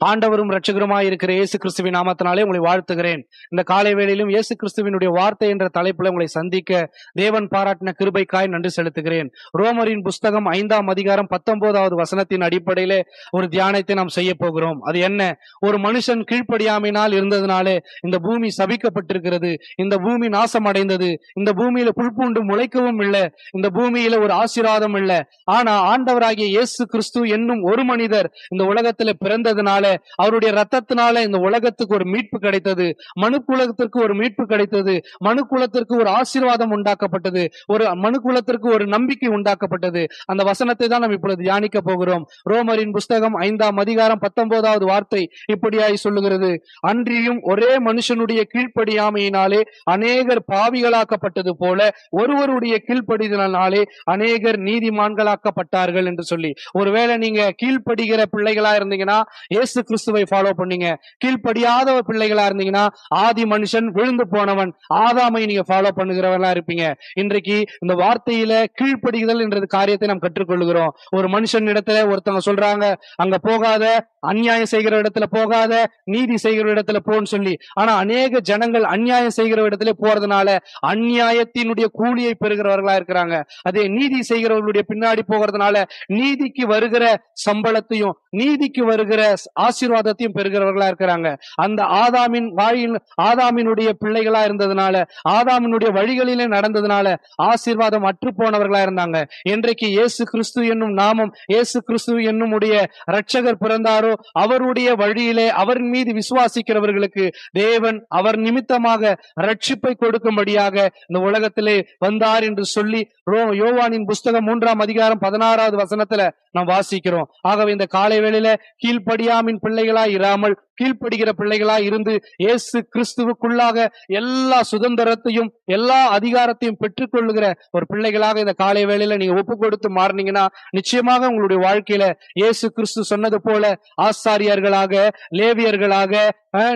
ஆண்டவரும் ரட்சகருமாய் இருக்கிற இயேசு கிறிஸ்துவின் நாமத்தினாலே உங்களை வாழ்த்துகிறேன். இந்த காலை வேளையிலும் இயேசு கிறிஸ்துவினுடைய வார்த்தை என்ற தலைப்புல உங்களை சந்திக்க தேவன் பாராட்டின கிருபைக்காய் நன்றி செலுத்துகிறேன். ரோமரின் புஸ்தகம் ஐந்தாம் அதிகாரம் பத்தொன்பதாவது வசனத்தின் அடிப்படையிலே ஒரு தியானத்தை நாம் செய்ய போகிறோம். அது என்ன? ஒரு மனுஷன் கீழ்ப்படியாமையினால் இருந்ததுனாலே இந்த பூமி சபிக்கப்பட்டிருக்கிறது இந்த பூமி நாசம் அடைந்தது இந்த பூமியில புல்பூண்டு முளைக்கவும் இல்லை இந்த பூமியில ஒரு ஆசீர்வாதம் இல்லை. ஆனா ஆண்டவராகிய இயேசு கிறிஸ்து என்னும் ஒரு மனிதர் இந்த உலகத்துல பிறந்ததுனால அவருடைய ரத்தத்தினால இந்த உலகத்துக்கு ஒரு மீட்பு கிடைத்தது. மனு ஒரு மீட்பு கிடைத்தது. மனு ஒரு ஆசீர்வாதம் உண்டாக்கப்பட்டது. ஒரு மனு ஒரு நம்பிக்கை உண்டாக்கப்பட்டது. அந்த வசனத்தை தான் நாம் இப்பொழுது தியானிக்க போகிறோம். ரோமரின் புஸ்தகம் ஐந்தாம் அதிகாரம் பத்தொன்பதாவது வார்த்தை இப்படியாய் சொல்லுகிறது. அன்றியும் ஒரே மனுஷனுடைய கீழ்ப்படியாமையினாலே அநேகர் பாவிகளாக்கப்பட்டது போல ஒருவருடைய கீழ்ப்படிதனாலே அநேகர் நீதிமான்களாக்கப்பட்டார்கள் என்று சொல்லி. ஒருவேளை நீங்க கீழ்ப்படுகிற பிள்ளைகளா இருந்தீங்கன்னா இயேசு இயேசு கிறிஸ்துவை ஃபாலோ பண்ணீங்க. கீழ்ப்படியாத பிள்ளைகளா இருந்தீங்கன்னா ஆதி மனுஷன் விழுந்து போனவன். ஆதாமை நீங்க ஃபாலோ பண்ணுகிறவனா இருப்பீங்க. இன்றைக்கு இந்த வார்த்தையில கீழ்ப்படிதல் என்ற காரியத்தை நாம் கற்றுக்கொள்கிறோம். ஒரு மனுஷன் இடத்துல ஒருத்தவங்க சொல்றாங்க அங்க போகாத அநியாயம் செய்கிற இடத்துல போகாத நீதி செய்கிற இடத்துல போன்னு சொல்லி. ஆனா அநேக ஜனங்கள் அநியாயம் செய்கிற இடத்துல போறதுனால அநியாயத்தினுடைய கூலியை பெறுகிறவர்களா இருக்கிறாங்க. அதே நீதி செய்கிறவர்களுடைய பின்னாடி போகிறதுனால நீதிக்கு வருகிற சம்பளத்தையும் நீதிக்கு வருகிற ஆசீர்வாதத்தையும் பெறுகிறவர்களா இருக்கிறாங்க. அந்த ஆதாமின் வாயின் ஆதாமினுடைய பிள்ளைகளா இருந்ததுனால ஆதாமினுடைய வழிகளிலே நடந்ததுனால ஆசீர்வாதம் அற்று போனவர்களா இருந்தாங்க. இன்றைக்கு இயேசு கிறிஸ்து என்னும் நாமம் இயேசு கிறிஸ்து என்னும் உடைய ரட்சகர் பிறந்தாரோ அவருடைய வழியிலே அவரின் மீது விசுவாசிக்கிறவர்களுக்கு தேவன் அவர் நிமித்தமாக ரட்சிப்பை கொடுக்கும்படியாக இந்த உலகத்திலே வந்தார் என்று சொல்லி ரோ- யோவானின் புஸ்தகம் மூன்றாம் அதிகாரம் பதினாறாவது வசனத்துல நாம் வாசிக்கிறோம். ஆகவே இந்த காலை வேளையில கீழ்ப்படியாமின் பிள்ளைகளாய் இராமல் கீழ்ப்படுகிற பிள்ளைகளா இருந்து இயேசு கிறிஸ்துவுக்குள்ளாக எல்லா சுதந்திரத்தையும் எல்லா அதிகாரத்தையும் பெற்றுக்கொள்ளுகிற ஒரு பிள்ளைகளாக இந்த காலை வேளையில நீங்க ஒப்பு கொடுத்து மாறினீங்கன்னா நிச்சயமாக உங்களுடைய வாழ்க்கையில இயேசு கிறிஸ்து சொன்னது போல ஆசாரியர்களாக லேவியர்களாக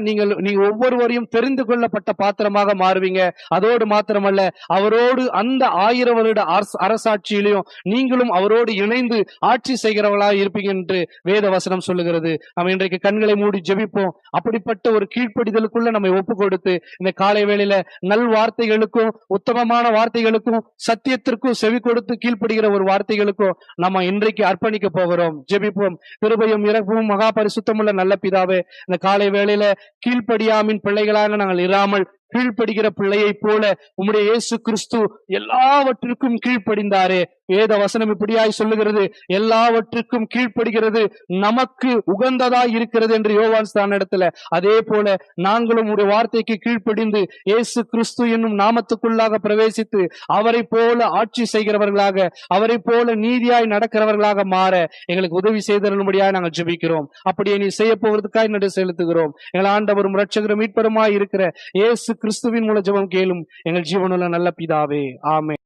நீங்கள் நீங்க ஒவ்வொருவரையும் தெரிந்து கொள்ளப்பட்ட பாத்திரமாக மாறுவீங்க. அதோடு மாத்திரமல்ல அவரோடு அந்த ஆயிரம் வருட அரசாட்சியிலையும் நீங்களும் அவரோடு இணைந்து ஆட்சி செய்கிறவர்களாக இருப்பீங்க என்று வேத வசனம் சொல்லுகிறது. நம்ம இன்றைக்கு கண்களை மூடி ஜெபி ஜெபிப்போம் அப்படிப்பட்ட ஒரு கீழ்ப்படிதலுக்குள்ள நம்மை ஒப்பு கொடுத்து இந்த காலை வேளையில நல் வார்த்தைகளுக்கும் உத்தமமான வார்த்தைகளுக்கும் சத்தியத்திற்கும் செவி கொடுத்து கீழ்ப்படுகிற ஒரு வார்த்தைகளுக்கும் நம்ம இன்றைக்கு அர்ப்பணிக்க போகிறோம். ஜெபிப்போம். கிருபையும் இறப்பும் மகா பரிசுத்தமுள்ள நல்ல பிதாவே இந்த காலை வேளையில கீழ்ப்படியாமின் பிள்ளைகளாக நாங்கள் இராமல் கீழ்ப்படுகிற பிள்ளையை போல உம்முடைய இயேசு கிறிஸ்து எல்லாவற்றிற்கும் கீழ்ப்படிந்தாரே. வேத வசனம் இப்படியாய் சொல்லுகிறது. எல்லாவற்றுக்கும் கீழ்ப்படுகிறது. நமக்கு உகந்ததாய் இருக்கிறது என்று யோவான் ஸ்தான இடத்துல. அதே போல நாங்களும் உடைய வார்த்தைக்கு கீழ்ப்படிந்து இயேசு கிறிஸ்து என்னும் நாமத்துக்குள்ளாக பிரவேசித்து அவரை போல ஆட்சி செய்கிறவர்களாக அவரை போல நீதியாய் நடக்கிறவர்களாக மாற எங்களுக்கு உதவி செய்தரும்படியாய் நாங்கள் ஜெபிக்கிறோம். அப்படியே நீ செய்ய போவதற்காக நடு செலுத்துகிறோம். எங்கள் ஆண்டவரும் ரட்சகரும் மீட்பருமாய் இருக்கிற இயேசு கிறிஸ்துவின் மூல ஜெபம் கேளும் எங்கள் ஜீவனுள்ள நல்ல பிதாவே. ஆமே